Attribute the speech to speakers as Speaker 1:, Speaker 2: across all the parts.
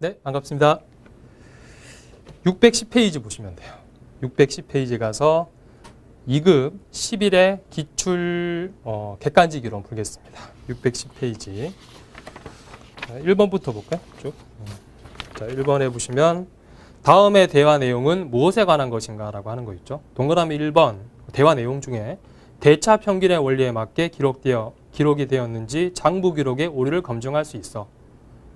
Speaker 1: 네, 반갑습니다. 610페이지 보시면 돼요. 610페이지 가서 2급 10일의 기출 어, 객관지 기론 풀겠습니다. 610페이지. 1번부터 볼까요? 쭉. 음. 자, 1번에 보시면 다음의 대화 내용은 무엇에 관한 것인가 라고 하는 거 있죠. 동그라미 1번 대화 내용 중에 대차 평균의 원리에 맞게 기록되어 기록이 되었는지 장부 기록의 오류를 검증할 수 있어.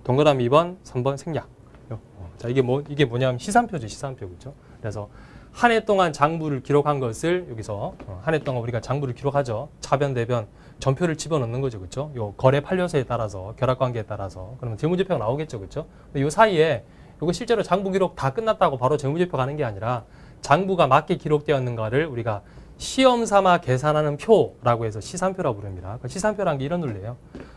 Speaker 1: 동그라미 2번, 3번 생략. 어, 자, 이게 뭐 이게 뭐냐면 시산표죠, 시산표 그죠? 그래서 한 해 동안 장부를 기록한 것을 여기서 어, 한해 동안 우리가 장부를 기록하죠. 차변, 대변, 전표를 집어넣는 거죠, 그렇죠? 요 거래 판료서에 따라서 결합 관계에 따라서 그러면 재무제표가 나오겠죠, 그렇죠? 근데 요 사이에 이거 실제로 장부 기록 다 끝났다고 바로 재무제표 가는 게 아니라 장부가 맞게 기록되었는가를 우리가 시험 삼아 계산하는 표라고 해서 시산표라고 부릅니다. 그 시산표라는 게 이런 논리예요.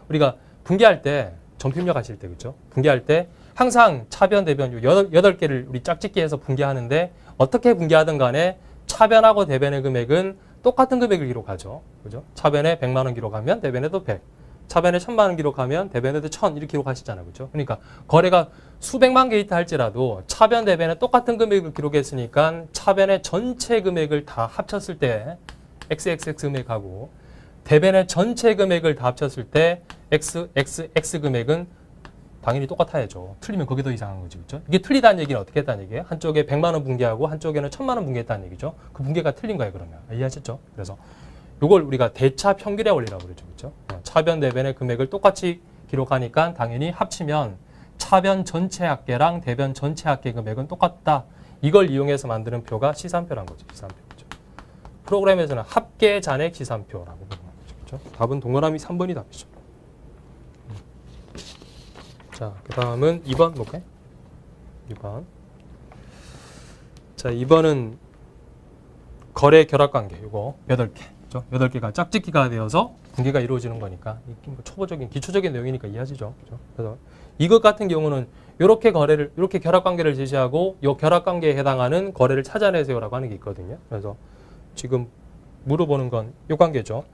Speaker 1: 우리가 분기할 때 전표입력 하실 때 그렇죠? 분기할 때 항상 차변 대변 요 여덟, 개를 우리 짝짓기 해서 분기하는데 어떻게 분기하든 간에 차변하고 대변의 금액은 똑같은 금액을 기록하죠. 그죠? 차변에 100만 원 기록하면 대변에도 100. 차변에 1000만 원 기록하면 대변에도 1000 이렇게 기록하시잖아요. 그죠? 그러니까 거래가 수백만 게이트 할지라도 차변 대변에 똑같은 금액을 기록했으니까 차변의 전체 금액을 다 합쳤을 때 XXX 금액하고 대변의 전체 금액을 다 합쳤을 때 XXX 금액은 당연히 똑같아야죠. 틀리면 거기더 이상한 거지, 그렇죠? 이게 틀리다는 얘기는 어떻게 했다는 얘기예요? 한쪽에 100만 원 붕괴하고 한쪽에는 1000만 원 붕괴했다는 얘기죠. 그 붕괴가 틀린 거예요, 그러면. 이해하셨죠? 그래서 이걸 우리가 대차 평균의 원리라고 그러죠, 그렇죠? 어, 차변 대변의 금액을 똑같이 기록하니까 당연히 합치면 차변 전체 합계랑 대변 전체 합계 금액은 똑같다. 이걸 이용해서 만드는 표가 시산표란 거죠, 시산표. 프로그램에서는 합계 잔액 시산표라고 그렇죠? 답은 동그라미 3번이 답이죠. 자, 그 다음은 2번 볼까요? 2번. 자, 2번은 거래 결합 관계, 요거 8개. 그죠? 8개가 짝짓기가 되어서 분계가 이루어지는 거니까, 초보적인, 기초적인 내용이니까 이해하시죠? 그죠? 그래서 이것 같은 경우는 이렇게 거래를, 이렇게 결합 관계를 제시하고, 요 결합 관계에 해당하는 거래를 찾아내세요라고 하는 게 있거든요. 그래서 지금 물어보는 건요 관계죠.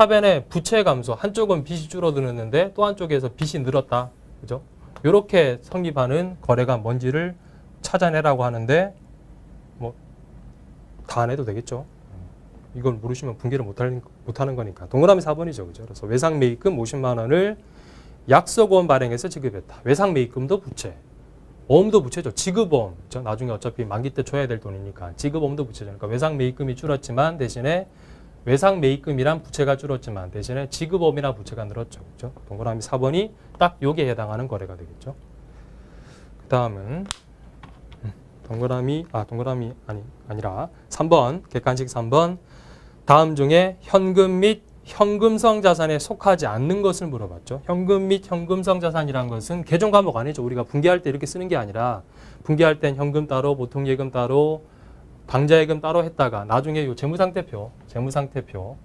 Speaker 1: 차변의 부채 감소, 한쪽은 빚이 줄어드는데 또 한쪽에서 빚이 늘었다. 그죠? 이렇게 성립하는 거래가 뭔지를 찾아내라고 하는데 뭐 다 안 해도 되겠죠. 이걸 모르시면 분개를 못하는, 거니까. 동그라미 4번이죠. 그죠? 그래서 외상 매입금 50만 원을 약속원 발행해서 지급했다. 외상 매입금도 부채. 보험도 부채죠. 그죠? 나중에 어차피 만기 때 줘야 될 돈이니까. 지급보험도 부채죠. 그러니까 외상 매입금이 줄었지만 대신에 외상 매입금이란 부채가 줄었지만 대신에 지급업이나 부채가 늘었죠. 그죠? 동그라미 4번이 딱 요게 해당하는 거래가 되겠죠. 그 다음은 음, 동그라미 아 동그라미 아니 아니라 3번 객관식 3번 다음 중에 현금 및 현금성 자산에 속하지 않는 것을 물어봤죠. 현금 및 현금성 자산이란 것은 계정 과목 아니죠. 우리가 분기할 때 이렇게 쓰는 게 아니라 분기할 땐 현금 따로 보통 예금 따로 당자예금 따로 했다가 나중에 요 재무상태표, 재무상태표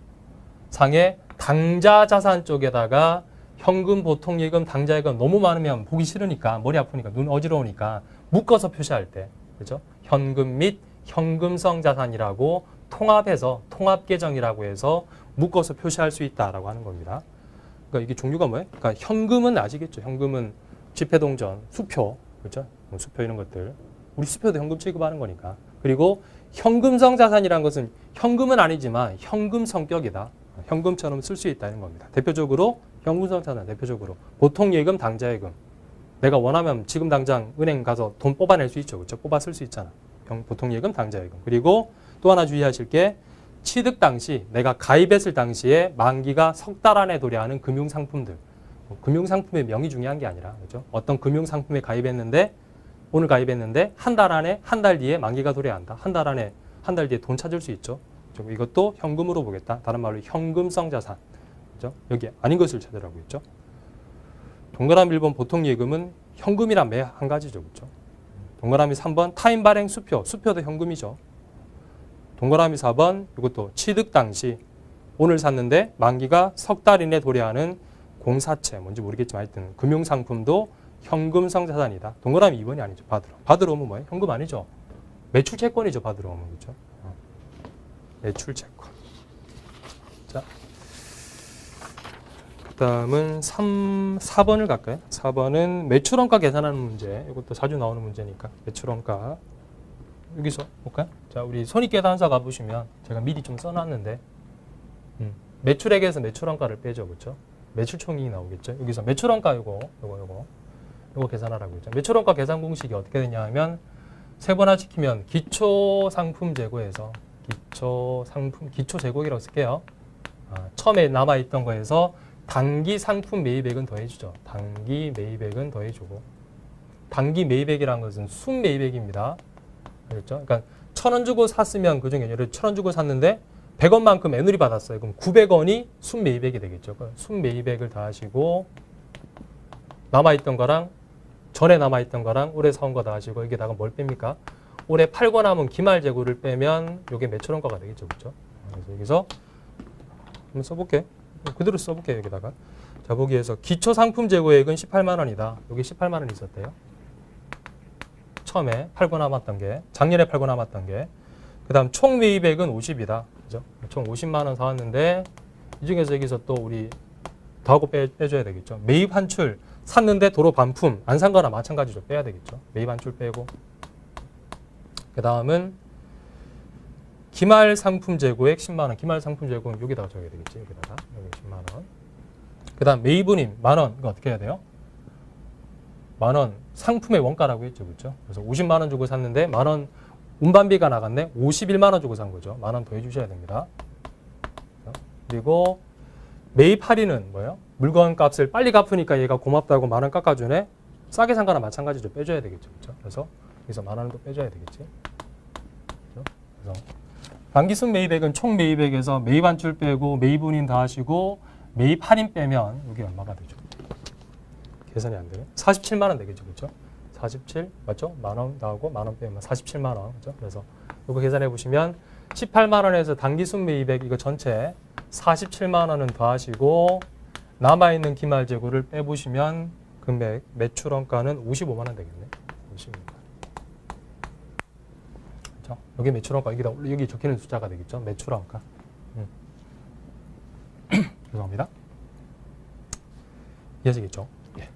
Speaker 1: 상에 당자 자산 쪽에다가 현금, 보통 예금, 당자예금 너무 많으면 보기 싫으니까 머리 아프니까 눈 어지러우니까 묶어서 표시할 때 그죠? 현금 및 현금성 자산이라고 통합해서 통합 계정이라고 해서 묶어서 표시할 수 있다라고 하는 겁니다. 그러니까 이게 종류가 뭐예요? 그러니까 현금은 아시겠죠? 현금은 집회동전, 수표, 그렇죠? 뭐 수표 이런 것들. 우리 수표도 현금 취급하는 거니까. 그리고 현금성 자산이라는 것은 현금은 아니지만 현금 성격이다. 현금처럼 쓸 수 있다는 겁니다. 대표적으로 현금성 자산 대표적으로 보통 예금, 당자 예금. 내가 원하면 지금 당장 은행 가서 돈 뽑아낼 수 있죠. 그렇죠? 뽑아 쓸 수 있잖아. 형- 보통 예금, 당자 예금. 그리고 또 하나 주의하실 게 취득 당시 내가 가입했을 당시에 만기가 석 달 안에 도래하는 금융 상품들. 뭐 금융 상품의 명이 중요한 게 아니라 그죠? 어떤 금융 상품에 가입했는데 오늘 가입했는데 한 달 안에 한 달 뒤에 만기가 도래한다. 한 달 안에 한 달 뒤에 돈 찾을 수 있죠. 이것도 현금으로 보겠다. 다른 말로 현금성 자산. 그죠? 여기 아닌 것을 찾으라고 했죠. 동그라미 1번 보통 예금은 현금이란 매 한 가지죠. 그죠? 동그라미 3번 타임 발행 수표. 수표도 현금이죠. 동그라미 4번 이것도 취득 당시 오늘 샀는데 만기가 석 달 이내 도래하는 공사채 뭔지 모르겠지만 하여튼 금융상품도 현금성 자산이다. 동그라미 2번이 아니죠. 받으러. 받으러 오면 뭐예요? 현금 아니죠. 매출 채권이죠. 받으러 오면 그렇죠. 어. 매출 채권. 자, 다음은 3, 4번을 갈까요? 4번은 매출원가 계산하는 문제. 이것도 자주 나오는 문제니까. 매출원가. 여기서 볼까요? 자, 우리 손익계산서 가보시면 제가 미리 좀 써놨는데, 음, 매출액에서 매출원가를 빼죠. 그렇죠? 매출총액이 나오겠죠. 여기서 매출원가 요거, 요거, 요거. 요거 계산하라고 했죠. 매출원가 계산 공식이 어떻게 되냐 하면 세 번화 시키면 기초 상품 재고에서 기초 상품, 기초 재고이라고 쓸게요. 아, 처음에 남아 있던 거에서 단기 상품 매입액은 더해주죠. 단기 매입액은 더해주고 단기 매입액이라는 것은 순 매입액입니다. 그렇죠? 그러니까 천 원 주고 샀으면 그 중에 예를 천원 주고 샀는데 100원만큼 애누리 받았어요. 그럼 900원이 순 매입액이 되겠죠. 그순 매입액을 더하시고 남아있던 거랑 전에 남아있던 거랑 올해 사온 거 더하시고 여기다가 뭘 뺍니까? 올해 팔고 남은 기말 재고를 빼면 이게 매출 원가가 되겠죠. 그렇죠? 그래서 여기서 한번 써볼게. 그대로 써볼게요. 여기다가. 자, 보기에서 기초 상품 재고액은 18만 원이다. 여기 18만 원 있었대요. 처음에 팔고 남았던 게, 작년에 팔고 남았던 게. 그 다음 총 매입액은 50이다. 그죠? 총 50만 원 사왔는데, 이 중에서 여기서 또 우리 더하고 빼, 빼줘야 되겠죠. 매입 한출 샀는데 도로 반품 안 산 거나 마찬가지로 빼야 되겠죠. 매입 한출 빼고. 그 다음은 기말 상품 재고액 10만 원. 기말 상품 재고는 여기다가 적어야 되겠지. 여기다가 여기 10만 원. 그 다음 매입은임 만 원. 이거 어떻게 해야 돼요? 만 원. 상품의 원가라고 했죠, 그렇죠? 그래서 50만 원 주고 샀는데 만원 운반비가 나갔네. 51만 원 주고 산 거죠. 만 원 더해 주셔야 됩니다. 그리고 매입 할인은 뭐예요? 물건 값을 빨리 갚으니까 얘가 고맙다고 만 원 깎아주네. 싸게 산 거나 마찬가지로 빼줘야 되겠죠, 그렇죠? 그래서 여기서 만 원도 빼줘야 되겠지. 그렇죠? 그래서 단기순 매입액은 총 매입액에서 매입 한출 빼고 매입 운임 더하시고 매입 할인 빼면 여기 얼마가 되죠? 계산이 안 되네. 47만 원 되겠죠. 그렇죠? 47 맞죠? 만원 나오고 만 원 빼면 47만 원. 그렇죠? 그래서 이거 계산해 보시면 18만 원에서 단기순 매입액 이거 전체 47만 원은 더하시고 남아 있는 기말 재고를 빼 보시면 금액 매출 원가는 55만 원 되겠네. 50입니다. 그렇죠? 여기 매출원가 여기다 여기 적히는 숫자가 되겠죠. 매출원가. 음. 죄송합니다. 이해하시겠죠? 예.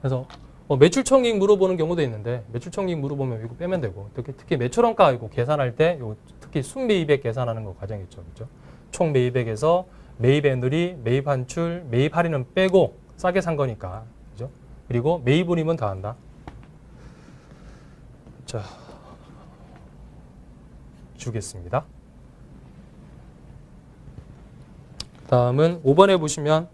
Speaker 1: 그래서 뭐 매출총익 물어보는 경우도 있는데 매출총익 물어보면 이거 빼면 되고 특히, 특히 매출원가 이거 계산할 때 요 특히 순매입액 계산하는 거 과정 있죠, 그렇죠? 총 매입액에서 매입 애들이 매입 한출, 매입 할인은 빼고 싸게 산 거니까, 그죠? 그리고 매입 운임은 더한다. 자, 주겠습니다. 다음은 5번에 보시면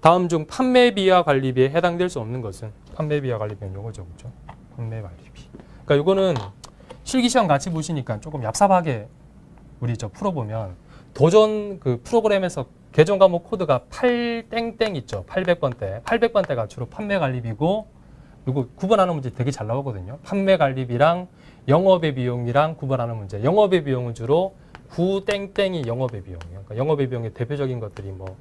Speaker 1: 다음 중 판매비와 관리비에 해당될 수 없는 것은 판매비와 관리비는 요거죠. 그죠? 판매 관리비. 그러니까 요거는 실기시험 같이 보시니까 조금 얍삽하게 우리 저 풀어보면 도전 그 프로그램에서 계정 과목 코드가 8땡땡 있죠. 800번대. 800번대가 주로 판매 관리비고 이거 구분하는 문제 되게 잘 나오거든요. 판매 관리비랑 영업의 비용이랑 구분하는 문제. 영업의 비용은 주로 9땡땡이 영업의 비용이에요. 그러니까 영업의 비용의 대표적인 것들이 뭐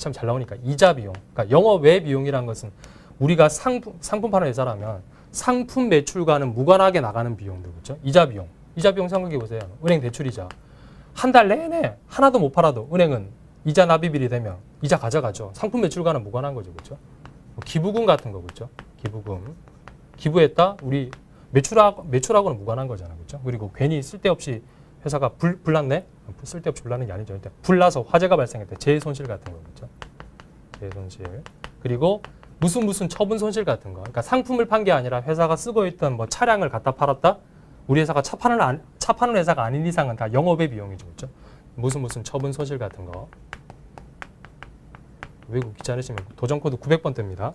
Speaker 1: 참 잘 나오니까 이자 비용. 그러니까 영업 외 비용이란 것은 우리가 상품 상품 파는 회사라면 상품 매출과는 무관하게 나가는 비용들 그렇죠? 이자 비용. 이자 비용 생각해 보세요. 은행 대출 이자. 한 달 내내 하나도 못 팔아도 은행은 이자 납입일이 되면 이자 가져가죠. 상품 매출과는 무관한 거죠. 그렇죠? 뭐 기부금 같은 거 그렇죠? 기부금. 기부했다? 우리 매출하고, 매출하고는 무관한 거잖아요. 그렇죠? 그리고 괜히 쓸데없이 회사가 불, 불났네? 쓸데없이 불나는 게 아니죠. 일단 불나서 화재가 발생했대. 재해 손실 같은 거 그렇죠? 재해 손실. 그리고 무슨 무슨 처분 손실 같은 거. 그러니까 상품을 판 게 아니라 회사가 쓰고 있던 뭐 차량을 갖다 팔았다? 우리 회사가 차 파는, 안- 차 파는 회사가 아닌 이상은 다 영업의 비용이죠. 그렇죠? 무슨 무슨 처분 손실 같은 거. 외국 귀찮으시면 도전 코드 900번대입니다.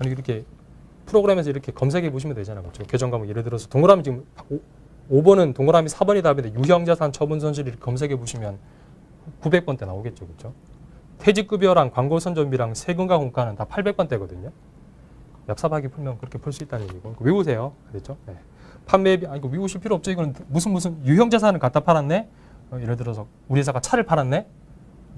Speaker 1: 아니 이렇게 프로그램에서 이렇게 검색해 보시면 되잖아요. 그렇죠? 교정 과목 예를 들어서 동그라미 지금 5, 번은 동그라미 4번이 답인데 유형자산 처분 손실 이렇게 검색해 보시면 900번대 나오겠죠. 그렇죠? 퇴직급여랑 광고선전비랑 세금과 공과는 다 800번대거든요. 얍삽하게 풀면 그렇게 풀 수 있다는 얘기고 외우세요. 그렇죠? 네. 판매비 아 이거 외우실 필요 없죠. 이거는 무슨 무슨 유형 자산을 갖다 팔았네. 어, 예를 들어서 우리 회사가 차를 팔았네.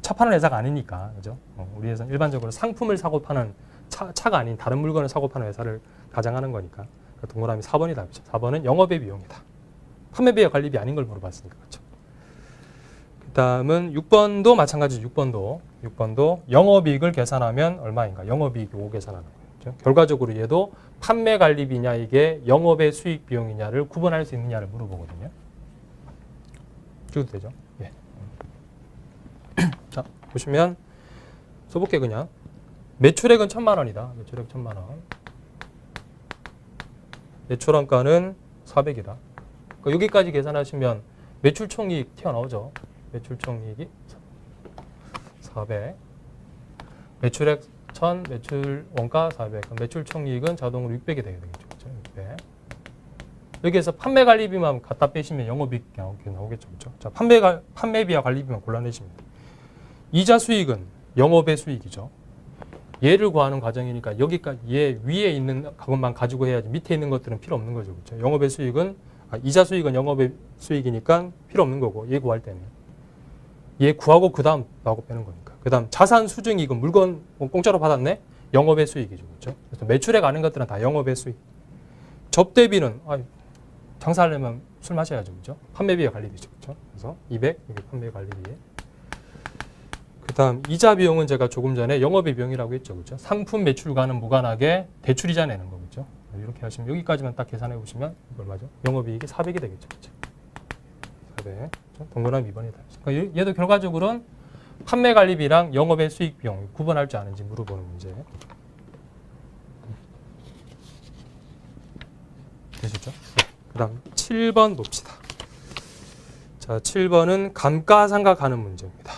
Speaker 1: 차 파는 회사가 아니니까 그죠? 어, 우리 회사는 일반적으로 상품을 사고 파는 차, 차가 아닌 다른 물건을 사고 파는 회사를 가장하는 거니까 그 동그라미 4번이 답이죠. 4번은 영업의 비용이다. 판매비와 관리비 아닌 걸 물어봤으니까 그렇죠. 그다음은 6번도 마찬가지죠. 6번도 6번도 영업이익을 계산하면 얼마인가? 영업이익이 5 계산하는 거 그죠? 결과적으로 얘도 판매 관리비냐 이게 영업의 수익 비용이냐를 구분할 수 있느냐를 물어보거든요. 줘도 되죠? 예. 자, 보시면 써볼게 그냥. 매출액은 천만 원이다. 매출액 천만 원. 매출원가는 400이다. 그러니까 여기까지 계산하시면 매출 총이익 튀어나오죠. 매출 총이익이 400. 매출액 1000, 매출 원가 400. 그럼 매출 총이익은 자동으로 600이 되게 되겠죠. 그렇죠? 600. 여기에서 판매 관리비만 갖다 빼시면 영업이익 나오겠죠. 그렇죠? 자, 판매 가 판매비와 관리비만 골라내시면. 이자 수익은 영업의 수익이죠. 얘를 구하는 과정이니까 여기까지 얘 위에 있는 것만 가지고 해야지 밑에 있는 것들은 필요 없는 거죠. 그렇죠? 영업의 수익은 아, 이자 수익은 영업의 수익이니까 필요 없는 거고 얘 구할 때는 얘 구하고 그 다음 나하고 빼는 거니까 그 다음 자산 수증 이익은 물건 뭐 공짜로 받았네 영업의 수익이죠. 그렇죠? 그래서 매출에 가는 것들은 다 영업의 수익. 접대비는 아, 장사하려면 술 마셔야죠. 그렇죠? 판매비와 관리비죠. 그렇죠? 그래서 200 이게 판매 관리비에 그다음 이자 비용은 제가 조금 전에 영업의 비용이라고 했죠. 그렇죠? 상품 매출과는 무관하게 대출 이자 내는 거겠죠. 이렇게 하시면 여기까지만 딱 계산해 보시면 얼마죠? 영업이익이 400이 되겠죠. 그렇죠? 400. 그렇죠? 동그라미 2번이다. 그러니까 얘- 얘도 결과적으로는 판매 관리비랑 영업의 수익 비용 구분할 줄 아는지 물어보는 문제. 되셨죠? 그 다음 7번 봅시다. 자, 7번은 감가상각 하는 문제입니다.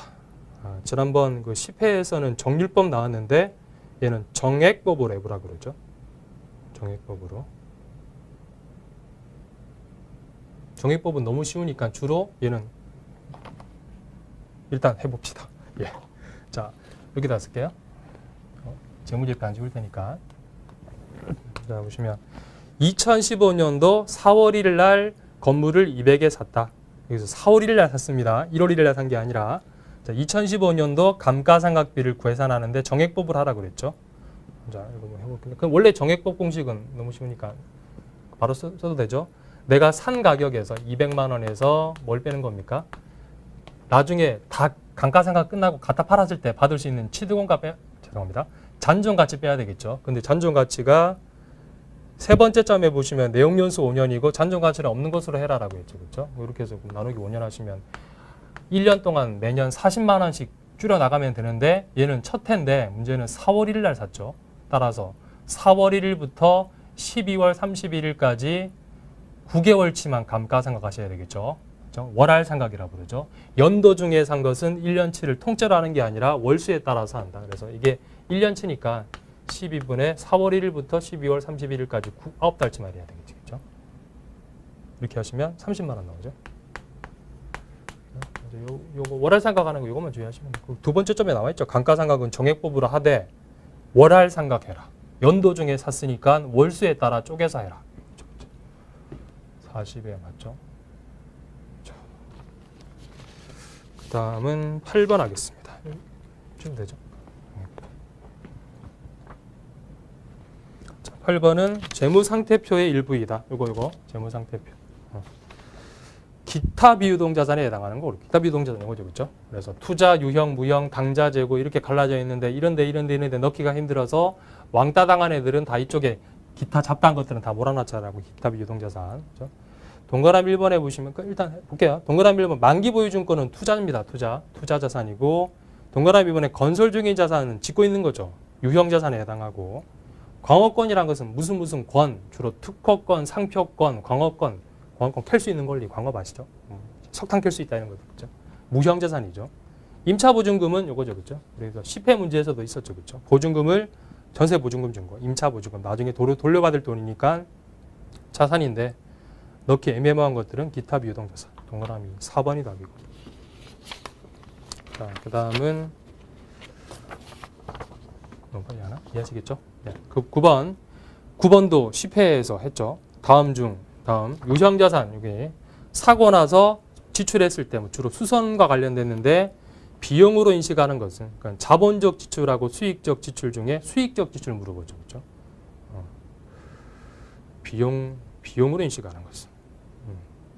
Speaker 1: 아, 지난번 그 10회에서는 정률법 나왔는데 얘는 정액법으로 해보라 그러죠. 정액법으로. 정액법은 너무 쉬우니까 주로 얘는 일단 해봅시다. 예. 자, 여기다 쓸게요. 어, 재무제표 안 지울 테니까. 자, 보시면 2015년도 4월 1일 날 건물을 200에 샀다. 여기서 4월 1일 날 샀습니다. 1월 1일 날 산 게 아니라 자, 2015년도 감가상각비를 구해산하는데 정액법을 하라 그랬죠. 자, 이거 뭐 해볼게요. 그럼 원래 정액법 공식은 너무 쉬우니까 바로 써, 써도 되죠. 내가 산 가격에서 200만 원에서 뭘 빼는 겁니까? 나중에 다 감가상각 끝나고 갖다 팔았을 때 받을 수 있는 취득원가 빼 죄송합니다. 잔존 가치 빼야 되겠죠. 근데 잔존 가치가 세 번째 점에 보시면 내용 연수 5년이고 잔존 가치는 없는 것으로 해라라고 했죠. 그렇죠? 이렇게 해서 나누기 5년 하시면 1년 동안 매년 40만 원씩 줄여 나가면 되는데 얘는 첫 해인데 문제는 4월 1일 날 샀죠. 따라서 4월 1일부터 12월 31일까지 9개월치만 감가상각 하셔야 되겠죠. 그렇죠? 월할 상각이라고 그러죠. 연도 중에 산 것은 1년치를 통째로 하는 게 아니라 월수에 따라서 한다. 그래서 이게 1년치니까 12분의 4월 1일부터 12월 31일까지 9달치만 해야 되겠죠. 그렇죠? 이렇게 하시면 30만 원 나오죠. 요, 요거 월할 상각하는 거 요것만 주의하시면 돼요. 그두 번째 점에 나와 있죠. 감가상각은 정액법으로 하되 월할 상각해라. 연도 중에 샀으니까 월수에 따라 쪼개서 해라. 40에 맞죠? 그 다음은 8번 하겠습니다. 좀 되죠? 자, 8번은 재무상태표의 일부이다. 요거 요거 재무상태표. 어. 기타 비유동자산에 해당하는 거 기타 비유동자산 이거죠, 그렇죠? 그래서 투자, 유형, 무형, 당자, 재고 이렇게 갈라져 있는데 이런데 이런데 이런데 넣기가 힘들어서 왕따 당한 애들은 다 이쪽에 기타 잡다한 것들은 다 몰아놨자라고 기타 비유동자산. 그렇죠? 동그라미 1번에 보시면 그 일단 볼게요. 동그라미 1번 만기 보유증권은 투자입니다. 투자. 투자 자산이고 동그라미 2번에 건설 중인 자산은 짓고 있는 거죠. 유형 자산에 해당하고 광어권이란 것은 무슨 무슨 권, 주로 특허권, 상표권, 광어권, 광어권 캘 수 있는 권리, 광업 아시죠? 음, 석탄 캘 수 있다 이런 거죠. 그죠? 무형 자산이죠. 임차 보증금은 요거죠. 그죠? 그래서 10회 문제에서도 있었죠. 그죠? 보증금을 전세 보증금 준 거, 임차 보증금 나중에 돌려받을 돈이니까 자산인데 넣기 애매모호한 것들은 기타 비유동자산. 동그라미 4번이 답이고. 자, 그 다음은 너무 빨리 하나? 이해하시겠죠? 네. 그 9번. 9번도 10회에서 했죠. 다음 중, 다음. 유형자산, 이게 사고 나서 지출했을 때 뭐 주로 수선과 관련됐는데 비용으로 인식하는 것은 그러니까 자본적 지출하고 수익적 지출 중에 수익적 지출을 물어보죠. 그렇죠? 어. 비용, 비용으로 인식하는 것은.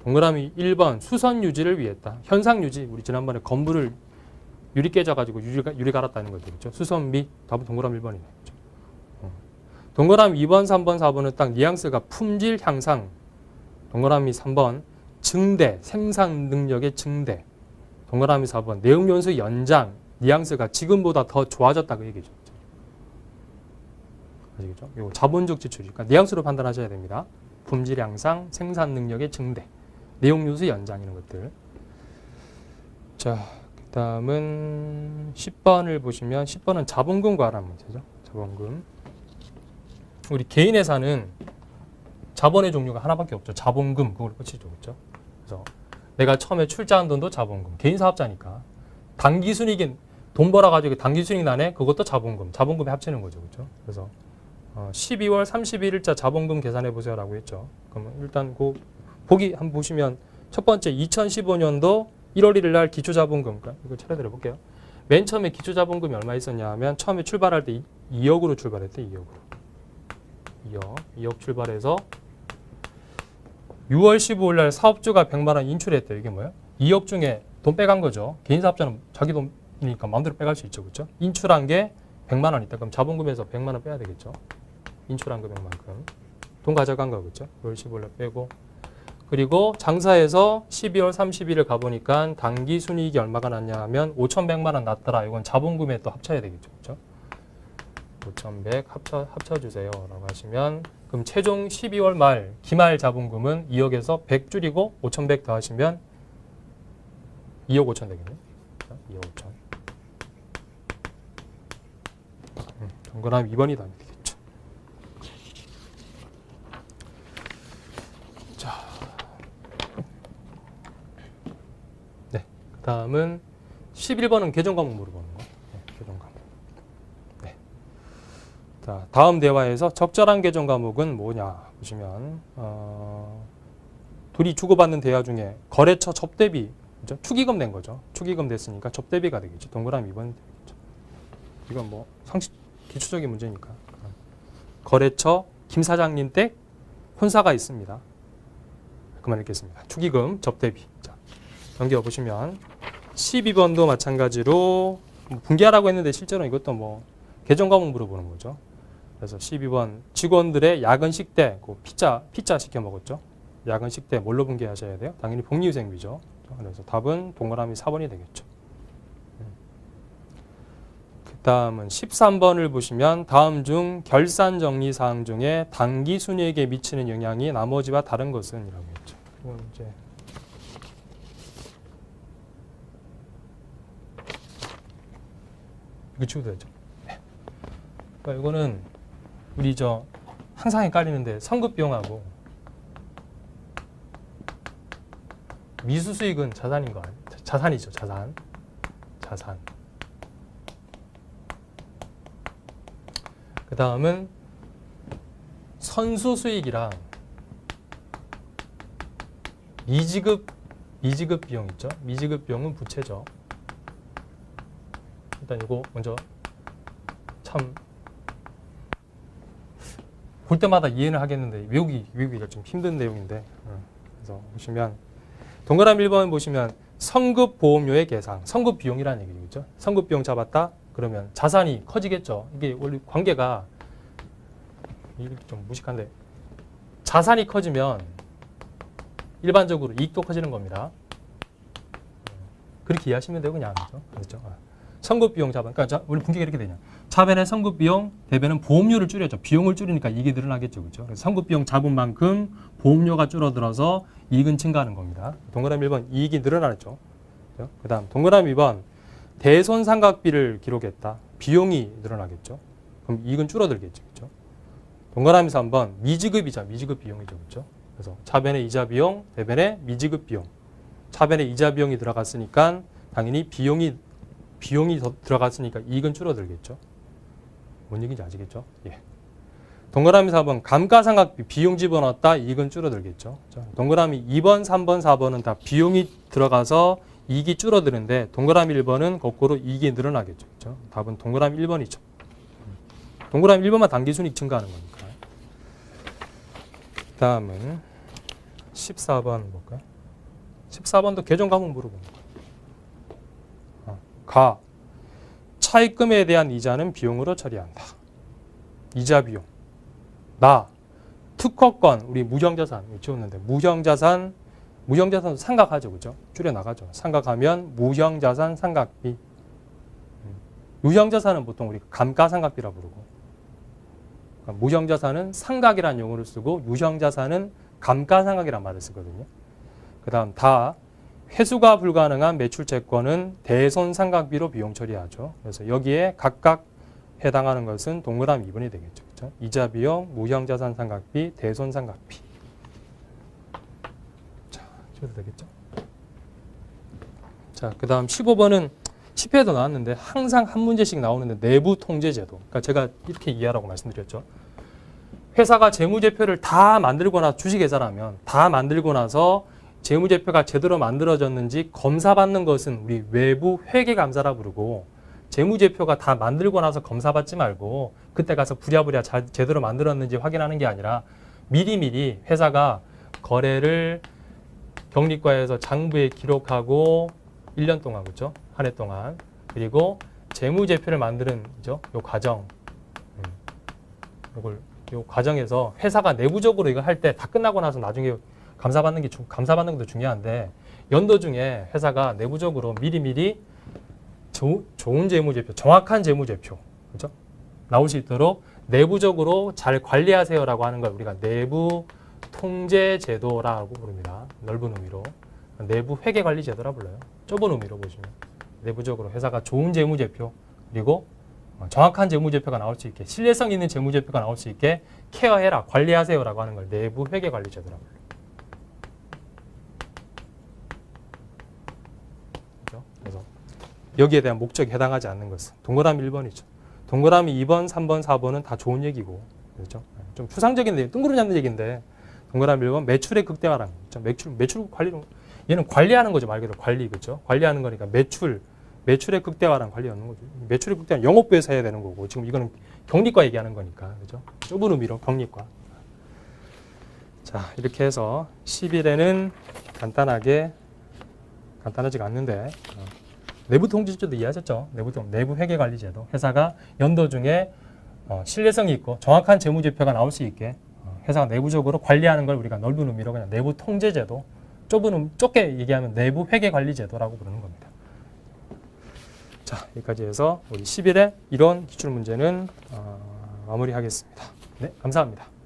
Speaker 1: 동그라미 1번 수선 유지를 위했다. 현상 유지 우리 지난번에 건물을 유리 깨져가지고 유리, 유리 갈았다는 거죠. 그렇죠? 수선미 답은 동그라미 1번이네. 그렇죠? 어. 동그라미 2번, 3번, 4번은 딱 뉘앙스가 품질 향상. 동그라미 3번 증대, 생산 능력의 증대. 동그라미 4번 내용 연수 연장. 뉘앙스가 지금보다 더 좋아졌다고 얘기죠. 아시겠죠? 이거 자본적 지출이니까 뉘앙스로 판단하셔야 됩니다. 품질 향상, 생산 능력의 증대, 내용 요소 연장 이런 것들. 자, 그다음은 10번을 보시면 10번은 자본금 관한 문제죠. 자본금. 우리 개인 회사는 자본의 종류가 하나밖에 없죠. 자본금 그걸 끝이죠. 그렇죠? 그래서 내가 처음에 출자한 돈도 자본금. 개인 사업자니까 단기 순이익인 돈 벌어 가지고 단기 순이익 나네. 그것도 자본금. 자본금에 합치는 거죠. 그렇죠? 그래서 어, 12월 31일자 자본금 계산해 보세요라고 했죠. 그러면 일단 그 보기 한번 보시면 첫 번째 2015년도 1월 1일 날 기초자본금 그러니까 이거 차례대로 볼게요. 맨 처음에 기초자본금이 얼마 있었냐 하면 처음에 출발할 때 2억으로 출발했대 2억으로 2억 2억 출발해서 6월 15일 날 사업주가 100만 원 인출했대 이게 뭐야? 2억 중에 돈 빼간 거죠. 개인 사업자는 자기 돈이니까 마음대로 빼갈 수 있죠. 그렇죠? 인출한 게 100만 원 있다. 그럼 자본금에서 100만 원 빼야 되겠죠. 인출한 금액만큼 돈 가져간 거겠죠. 6월 15일 날 빼고 그리고 장사해서 12월 30일을 가보니까 단기 순이익이 얼마가 났냐 하면 5,100만 원 났더라. 이건 자본금에 또 합쳐야 되겠죠. 그렇죠? 5,100 합쳐, 합쳐주세요. 라고 하시면 그럼 최종 12월 말 기말 자본금은 2억에서 100 줄이고 5,100 더하시면 2억 5천 되겠네요. 2억 5천. 음, 동그라미 2번이 답이 되겠죠. 자, 네, 그 다음은 11번은 계정 과목 물어보는 거. 네, 계정 과목. 네. 자, 다음 대화에서 적절한 계정 과목은 뭐냐 보시면 어, 둘이 주고받는 대화 중에 거래처 접대비 그죠? 축의금 낸 거죠. 축의금 됐으니까 접대비가 되겠죠. 동그라미 2번 되겠죠. 이건 뭐 상식 기초적인 문제니까. 거래처 김 사장님 댁 혼사가 있습니다. 그만 읽겠습니다. 축의금 접대비. 자, 넘겨 보시면 12번도 마찬가지로 뭐 분기하라고 했는데 실제로 이것도 뭐 계정 과목 물어보는 거죠. 그래서 12번 직원들의 야근 식대, 그 피자 피자 시켜 먹었죠. 야근 식대 뭘로 분기하셔야 돼요? 당연히 복리후생비죠. 그래서 답은 동그라미 4번이 되겠죠. 그 다음은 13번을 보시면 다음 중 결산 정리 사항 중에 단기 순이익에 미치는 영향이 나머지와 다른 것은 이라고 했죠. 이건 이제 이거 치워도 되죠. 네. 그러니까 이거는 우리 저 항상 헷갈리는데 선급 비용하고 미수 수익은 자산인 거 아니에요? 자- 자산이죠, 자산. 자산. 그 다음은 선수 수익이랑 미지급 미지급 비용 있죠? 미지급 비용은 부채죠. 일단 이거 먼저 참 볼 때마다 이해는 하겠는데 외우기 외우기가 좀 힘든 내용인데 어, 그래서 보시면 동그라미 1번 보시면 성급 보험료의 계산, 성급 비용이라는 얘기죠. 성급 비용 잡았다 그러면 자산이 커지겠죠. 이게 원래 관계가 좀 무식한데 자산이 커지면 일반적으로 이익도 커지는 겁니다. 그렇게 이해하시면 되고 그냥 그죠? 그렇죠. 아. 성급 비용 자반. 그러니까 자, 우리 분기가 이렇게 되냐? 차변의 성급 비용, 대변은 보험료를 줄여죠. 비용을 줄이니까 이익이 늘어나겠죠, 그렇죠? 그래서 성급 비용 잡은 만큼 보험료가 줄어들어서 이익은 증가하는 겁니다. 동그라미 1번 이익이 늘어나죠. 그죠? 그다음 동그라미 2번 대손 상각비를 기록했다. 비용이 늘어나겠죠. 그럼 이익은 줄어들겠죠, 그렇죠? 동그라미 3번 미지급 이자 미지급 비용이죠, 그렇죠? 그래서 차변의 이자 비용, 대변의 미지급 비용. 차변의 이자 비용이 들어갔으니까 당연히 비용이 비용이 더 들어갔으니까 이익은 줄어들겠죠. 뭔 얘기인지 아시겠죠? 예. 동그라미 4번 감가상각비 비용 집어넣었다 이익은 줄어들겠죠. 자, 동그라미 2번, 3번, 4번은 다 비용이 들어가서 이익이 줄어드는데 동그라미 1번은 거꾸로 이익이 늘어나겠죠. 그렇죠? 답은 동그라미 1번이죠. 동그라미 1번만 단기순이익 증가하는 거니까. 다음은 14번 볼까요? 14번도 계정 과목 물어봅니다. 어, 가 차입금에 대한 이자는 비용으로 처리한다. 이자 비용. 나 특허권 우리 무형자산 지웠는데 무형자산 무형자산 상각하죠, 그죠? 줄여 나가죠. 상각하면 무형자산 상각비. 음. 유형자산은 보통 우리 감가상각비라 부르고 그러니까 무형자산은 상각이라는 용어를 쓰고 유형자산은 감가상각이란 말을 쓰거든요. 그 다음 다 회수가 불가능한 매출 채권은 대손 상각비로 비용 처리하죠. 그래서 여기에 각각 해당하는 것은 동그라미 2번이 되겠죠. 그렇죠? 이자 비용, 무형자산 상각비, 대손 상각비. 자, 이렇게 되겠죠. 자, 그 다음 15번은 10회도 나왔는데 항상 한 문제씩 나오는데 내부 통제 제도. 그러니까 제가 이렇게 이해하라고 말씀드렸죠. 회사가 재무제표를 다 만들거나 주식회사라면 다 만들고 나서 재무제표가 제대로 만들어졌는지 검사받는 것은 우리 외부 회계감사라 부르고 재무제표가 다 만들고 나서 검사받지 말고 그때 가서 부랴부랴 자- 제대로 만들었는지 확인하는 게 아니라 미리미리 회사가 거래를 경리과에서 장부에 기록하고 1년 동안 그죠? 한 해 동안 그리고 재무제표를 만드는 죠? 요 과정 음. 요걸 요 과정에서 회사가 내부적으로 이거 할 때 다 끝나고 나서 나중에 감사받는 게 중- 감사받는 것도 중요한데 연도 중에 회사가 내부적으로 미리미리 조, 좋은 재무제표, 정확한 재무제표, 그죠? 나올 수 있도록 내부적으로 잘 관리하세요라고 하는 걸 우리가 내부 통제 제도라고 부릅니다. 넓은 의미로 내부 회계 관리 제도라 불러요. 좁은 의미로 보시면 내부적으로 회사가 좋은 재무제표 그리고 어, 정확한 재무제표가 나올 수 있게 신뢰성 있는 재무제표가 나올 수 있게 케어해라 관리하세요라고 하는 걸 내부 회계 관리 제도라고 불러요. 그죠? 그래서 여기에 대한 목적에 해당하지 않는 것은 동그라미 1번이죠. 동그라미 2번, 3번, 4번은 다 좋은 얘기고 그렇죠? 좀 추상적인 내용, 뜬구름 잡는 얘기인데 동그라미 1번 매출의 극대화라는 거죠. 매출 매출 관리로 얘는 관리하는 거죠 말 그대로 관리 그렇죠? 관리하는 거니까 매출 매출의 극대화라는 관리하는 거죠. 매출의 극대화 영업부에서 해야 되는 거고 지금 이거는 경리과 얘기하는 거니까 그렇죠? 좁은 의미로 경리과. 자 이렇게 해서 10일에는 간단하게 간단하지가 않는데 어, 내부 통지제도 이해하셨죠? 내부 통 내부 회계 관리 제도. 회사가 연도 중에 어, 신뢰성이 있고 정확한 재무제표가 나올 수 있게 어, 회사가 내부적으로 관리하는 걸 우리가 넓은 의미로 그냥 내부 통제 제도, 좁은 음, 좁게 얘기하면 내부 회계 관리 제도라고 부르는 겁니다. 자, 여기까지 해서 우리 10일에 이런 기출 문제는 어, 마무리하겠습니다. 네, 감사합니다.